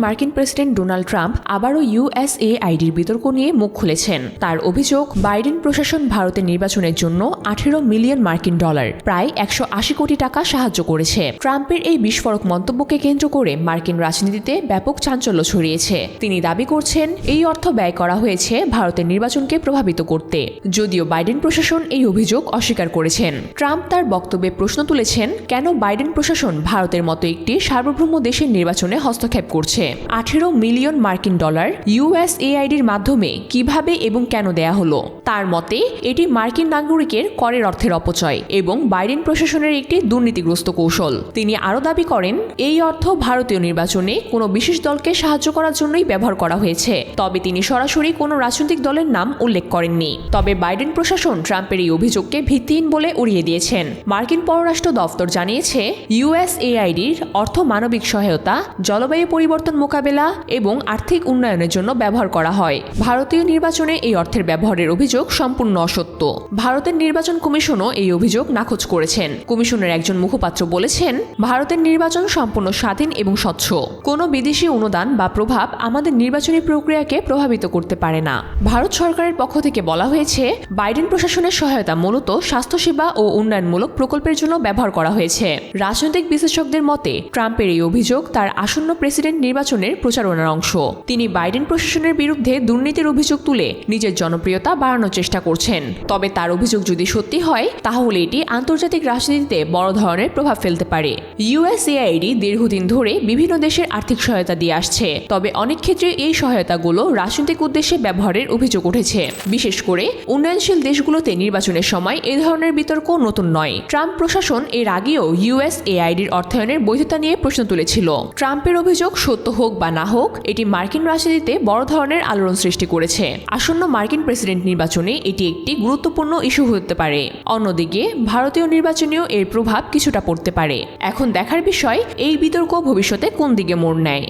মার্কিন president Donald Trump আবারও USA আইডির বিতর্ক নিয়ে মুখ খুলেছেন। তার অভিযোগ, বাইডেন প্রশাসন ভারতের নির্বাচনের জন্য আঠেরো মিলিয়ন মার্কিন ডলার, প্রায় একশো আশি কোটি টাকা সাহায্য করেছে। ট্রাম্পের এই বিস্ফোরক মন্তব্যকে কেন্দ্র করে মার্কিন রাজনীতিতে ব্যাপক চাঞ্চল্য ছড়িয়েছে। তিনি দাবি করছেন, এই অর্থ ব্যয় করা হয়েছে ভারতের নির্বাচনকে প্রভাবিত করতে। যদিও বাইডেন প্রশাসন এই অভিযোগ অস্বীকার করেছেন। ট্রাম্প তার বক্তব্যে প্রশ্ন তুলেছেন, কেন বাইডেন প্রশাসন ভারতের মতো একটি সার্বভৌম দেশের নির্বাচনে হস্তক্ষেপ করছে? আঠেরো মিলিয়ন মার্কিন ডলার ইউএসএআইডির মাধ্যমে কীভাবে এবং কেন দেয়া হলো? তার মতে, এটি মার্কিন নাগরিকের করের অর্থের অপচয় এবং বাইডেন প্রশাসনের একটি দুর্নীতিগ্রস্ত কৌশল। তিনি আরও দাবি করেন, এই অর্থ ভারতীয় নির্বাচনে কোনো বিশেষ দলকে সাহায্য করার জন্যই ব্যবহার করা হয়েছে। তবে তিনি সরাসরি কোনো রাজনৈতিক দলের নাম উল্লেখ করেননি। তবে বাইডেন প্রশাসন ট্রাম্পের এই অভিযোগকে ভিত্তিহীন বলে উড়িয়ে দিয়েছেন। মার্কিন পররাষ্ট্র দফতর জানিয়েছে, ইউএসএআইডির অর্থ মানবিক সহায়তা, জলবায়ু পরিবর্তন মোকাবেলা এবং আর্থিক উন্নয়নের জন্য ব্যবহার করা হয়। ভারতীয় নির্বাচনে এই অর্থের ব্যবহারের অভিযোগ সম্পূর্ণ অসত্য। ভারতের নির্বাচন কমিশনও এই অভিযোগ নাকচ করেছেন। কমিশনের একজন মুখপাত্র বলেছেন, ভারতের নির্বাচন সম্পূর্ণ স্বাধীন এবং স্বচ্ছ। কোনো বিদেশি অনুদান বা প্রভাব আমাদের নির্বাচনী প্রক্রিয়াকে প্রভাবিত করতে পারে না। ভারত সরকারের পক্ষ থেকে বলা হয়েছে, বাইডেন প্রশাসনের সহায়তা মূলত স্বাস্থ্যসেবা ও উন্নয়নমূলক প্রকল্পের জন্য ব্যবহার করা হয়েছে। রাজনৈতিক বিশেষজ্ঞদের মতে, ট্রাম্পের এই অভিযোগ তার আসন্ন প্রেসিডেন্ট নির্বাচনের প্রচারণার অংশ। তিনি বাইডেন প্রশাসনের বিরুদ্ধে দুর্নীতির অভিযোগ তুলে নিজের জনপ্রিয়তা বাড়ানোর চেষ্টা করছেন। তবে তার অভিযোগ যদি সত্যি হয়, তাহলে এটি আন্তর্জাতিক রাজনীতিতে বড় ধরনের প্রভাব ফেলতে পারে। ইউএসএআইডি দীর্ঘদিন ধরে বিভিন্ন দেশের আর্থিক সহায়তা দিয়ে আসছে। তবে অনেক ক্ষেত্রে এই সহায়তাগুলো রাজনৈতিক উদ্দেশ্যে ব্যবহারের অভিযোগ উঠেছে। বিশেষ করে, উন্নয়নশীল দেশগুলোতে নির্বাচনের সময় এ ধরনের বিতর্ক নতুন নয়। ট্রাম্প প্রশাসন এর আগেও ইউএসএআইডির অর্থায়নের বৈধতা নিয়ে প্রশ্ন তুলেছিল। ট্রাম্পের অভিযোগ সত্য হোক বা না হোক, এটি মার্কিন রাজনীতিতে বড় ধরনের আলোড়ন সৃষ্টি করেছে। আসন্ন মার্কিন প্রেসিডেন্ট নির্বাচনে এটি একটি গুরুত্বপূর্ণ ইস্যু হতে পারে। অন্যদিকে, ভারতীয় নির্বাচনেও এর প্রভাব কিছুটা পড়তে পারে। এখন দেখার বিষয়, এই বিতর্ক ভবিষ্যতে কোন দিকে মোড় নেয়?